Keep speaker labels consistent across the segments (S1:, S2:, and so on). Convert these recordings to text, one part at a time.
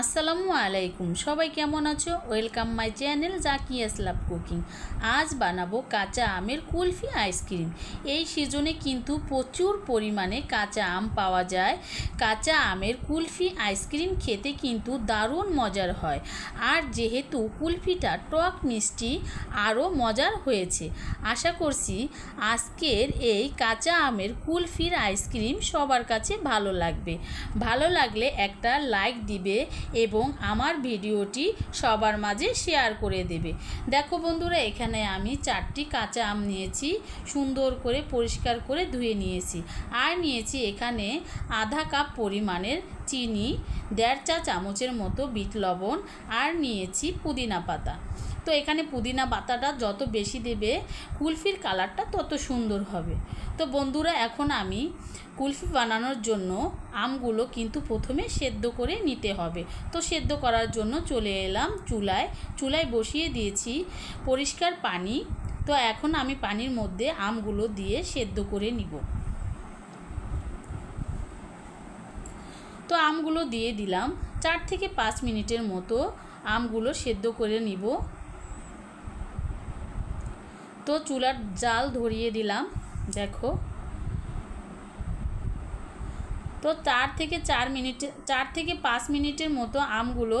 S1: আসসালামু আলাইকুম। সবাই কেমন আছো? Welcome my channel Zaki love cooking আজ বানাবো কাঁচা আমের কুলফি আইসক্রিম। এই সিজনে কিন্তু প্রচুর পরিমাণে কাঁচা আম পাওয়া যায়। কাঁচা আমের কুলফি আইসক্রিম খেতে কিন্তু দারুণ মজার হয়। আর যেহেতু কুলফিটা টক মিষ্টি, আরও মজার হয়েছে। আশা করছি আজকের এই কাঁচা আমের কুলফির আইসক্রিম সবার কাছে ভালো লাগবে। ভালো লাগলে একটা লাইক দিবে এবং আমার ভিডিওটি সবার মাঝে শেয়ার করে দেবে। দেখো বন্ধুরা, এখানে আমি চারটি কাঁচা আম নিয়েছি, সুন্দর করে পরিষ্কার করে ধুয়ে নিয়েছি। আর নিয়েছি এখানে আধা কাপ পরিমাণের চিনি, দেড় চা চামচের মতো বিট লবণ, আর নিয়েছি পুদিনা পাতা। তো এখানে পুদিনা পাতাটা যত বেশি দেবে, কুলফির কালারটা তত সুন্দর হবে। তো বন্ধুরা, এখন আমি কুলফি বানানোর জন্য আমগুলো কিন্তু প্রথমে সেদ্ধ করে নিতে হবে। তো সেদ্ধ করার জন্য চলে এলাম চুলায়। চুলায় বসিয়ে দিয়েছি পরিষ্কার পানি। তো এখন আমি পানির মধ্যে আমগুলো দিয়ে সেদ্ধ করে নিব। তো আমগুলো দিয়ে দিলাম। চার থেকে পাঁচ মিনিটের মতো আমগুলো সেদ্ধ করে নিব। তো চুলার জাল ধরিয়ে দিলাম, দেখো। তো চার থেকে চার মিনিটে, চার থেকে পাঁচ মিনিটের মতো আমগুলো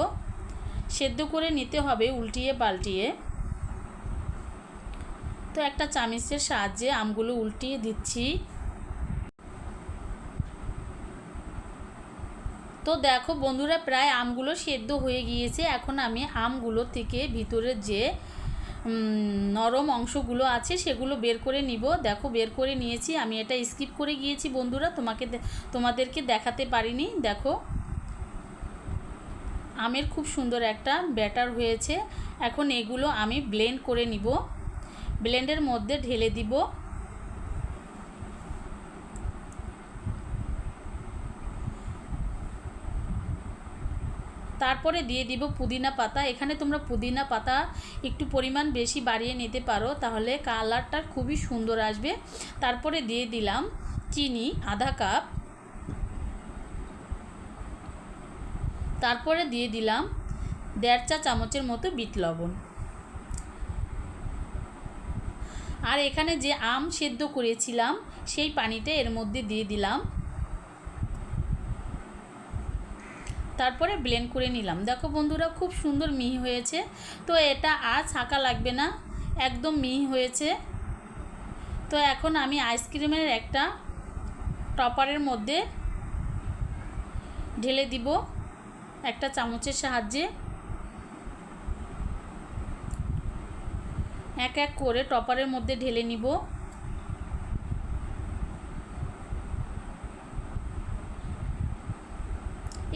S1: সেদ্ধ করে নিতে হবে উল্টিয়ে পাল্টিয়ে। তো একটা চামিচের সাহায্যে আমগুলো উল্টিয়ে দিচ্ছি। তো দেখো বন্ধুরা, প্রায় আমগুলো সেদ্ধ হয়ে গিয়েছে। এখন আমি আমগুলো থেকে ভিতরে যে নরম অংশগুলো আছে, সেগুলো বের করে নিব। দেখো, বের করে নিয়েছি। আমি এটা স্কিপ করে গিয়েছি বন্ধুরা, তোমাকে তোমাদেরকে দেখাতে পারিনি। দেখো, আমের খুব সুন্দর একটা ব্যাটার হয়েছে। এখন এগুলো আমি ব্লেন্ড করে নিব। ব্লেন্ডের মধ্যে ঢেলে দিব। তারপরে দিয়ে দিব পুদিনা পাতা। এখানে তোমরা পুদিনা পাতা একটু পরিমাণ বেশি বাড়িয়ে নিতে পারো, তাহলে কালারটা খুবই সুন্দর আসবে। তারপরে দিয়ে দিলাম চিনি, আধা কাপ। তারপরে দিয়ে দিলাম দেড় চা চামচের মতো বিট লবণ। আর এখানে যে আম সেদ্ধ করেছিলাম, সেই পানিটা এর মধ্যে দিয়ে দিলাম তারপরে ব্লেন্ড করে নিলাম। দেখো বন্ধুরা, খুব সুন্দর মিহি হয়েছে। তো এটা আর ছাঁকা লাগবে না, একদম মিহি হয়েছে। তো এখন আমি আইসক্রিমের একটা টপারের মধ্যে ঢেলে দিব একটা চামচের সাহায্যে। এক এক করে টপারের মধ্যে ঢেলে নিব।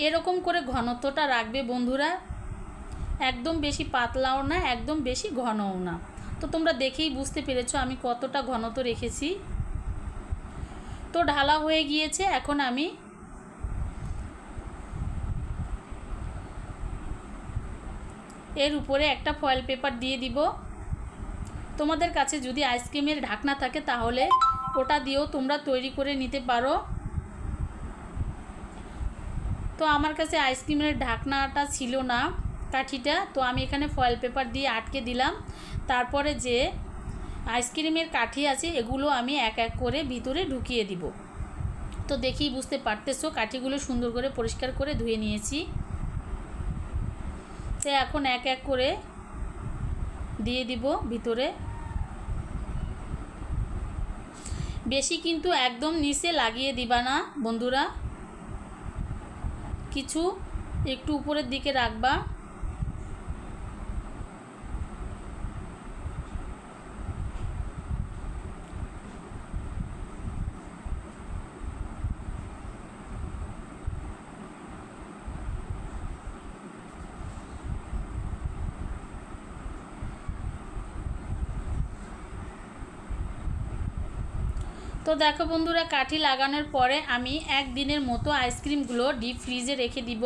S1: এরকম করে ঘনত্বটা রাখবে বন্ধুরা। একদম বেশি পাতলাও না, একদম বেশি ঘনও না। তো তোমরা দেখেই বুঝতে পেরেছ আমি কতটা ঘনত্ব রেখেছি। তো ঢালা হয়ে গিয়েছে, এখন আমি এর উপরে একটা ফয়েল পেপার দিয়ে দিব। তোমাদের কাছে যদি আইসক্রিমের ঢাকনা থাকে তাহলে ওটা দিয়েও তোমরা তৈরি করে নিতে পারো। তো আমার কাছে আইসক্রিমের ঢাকনাটা ছিল না কাঠিটা, তো আমি এখানে ফয়েল পেপার দিয়ে আটকে দিলাম। তারপরে যে আইসক্রিমের কাঠি আছে, এগুলো আমি এক এক করে ভিতরে ঢুকিয়ে দিব। তো দেখি, বুঝতে পারতেছো, কাঠিগুলো সুন্দর করে পরিষ্কার করে ধুয়ে নিয়েছি। তো এখন এক এক করে দিয়ে দিব ভিতরে। বেশি কিন্তু একদম নিচে লাগিয়ে দিবা না, বন্ধুরা। কিছু একটু উপরের দিকে রাখবা। তো দেখো বন্ধুরা, কাঠি লাগানোর পরে আমি একদিনের মতো আইসক্রিমগুলো ডিপ ফ্রিজে রেখে দিব।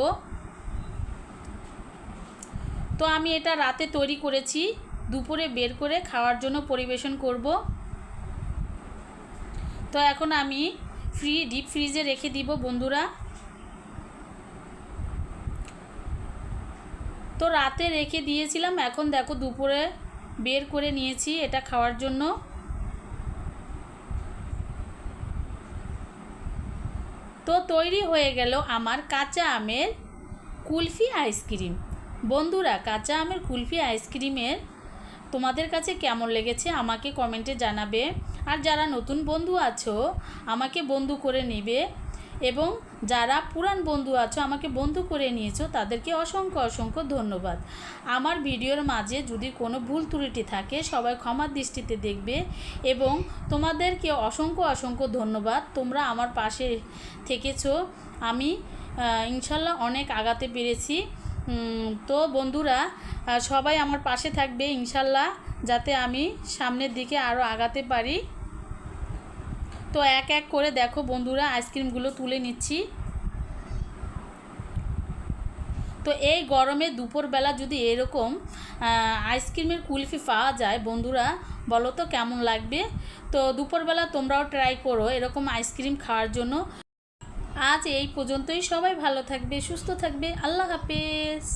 S1: তো আমি এটা রাতে তৈরি করেছি, দুপুরে বের করে খাওয়ার জন্য পরিবেশন করব। তো এখন আমি ফ্রি ডিপ ফ্রিজে রেখে দিব বন্ধুরা। তো রাতে রেখে দিয়েছিলাম, এখন দেখো দুপুরে বের করে নিয়েছি এটা খাওয়ার জন্য। তো তৈরি হয়ে গেল আমার কাঁচা আমের কুলফি আইসক্রিম। বন্ধুরা, কাঁচা আমের কুলফি আইসক্রিমের তোমাদের কাছে কেমন লেগেছে আমাকে কমেন্টে জানাবে। আর যারা নতুন বন্ধু আছো, আমাকে বন্ধু করে নেবে। এবং যারা পুরান বন্ধু আছো, আমাকে বন্ধু করে নিয়েছো, তাদেরকে অসংখ্য অসংখ্য ধন্যবাদ। আমার ভিডিওর মাঝে যদি কোনো ভুল ত্রুটি থাকে, সবাই ক্ষমার দৃষ্টিতে দেখবে এবং তোমাদেরকে অসংখ্য অসংখ্য ধন্যবাদ। তোমরা আমার পাশে থেকেছো। আমি ইনশাল্লাহ অনেক আগাতে পেরেছি। তো বন্ধুরা সবাই আমার পাশে থাকবে ইনশাল্লাহ, যাতে আমি সামনের দিকে আরও আগাতে পারি। তো এক এক করে দেখো বন্ধুরা, আইসক্রিমগুলো তুলে নিচ্ছি। তো এই গরমে দুপুরবেলা যদি এরকম আইসক্রিমের কুলফি পাওয়া যায়, বন্ধুরা, বলো তো কেমন লাগবে? তো দুপুরবেলা তোমরাও ট্রাই করো এরকম আইসক্রিম খাওয়ার জন্য। আজ এই পর্যন্তই, সবাই ভালো থাকবে, সুস্থ থাকবে, আল্লাহ হাফেজ।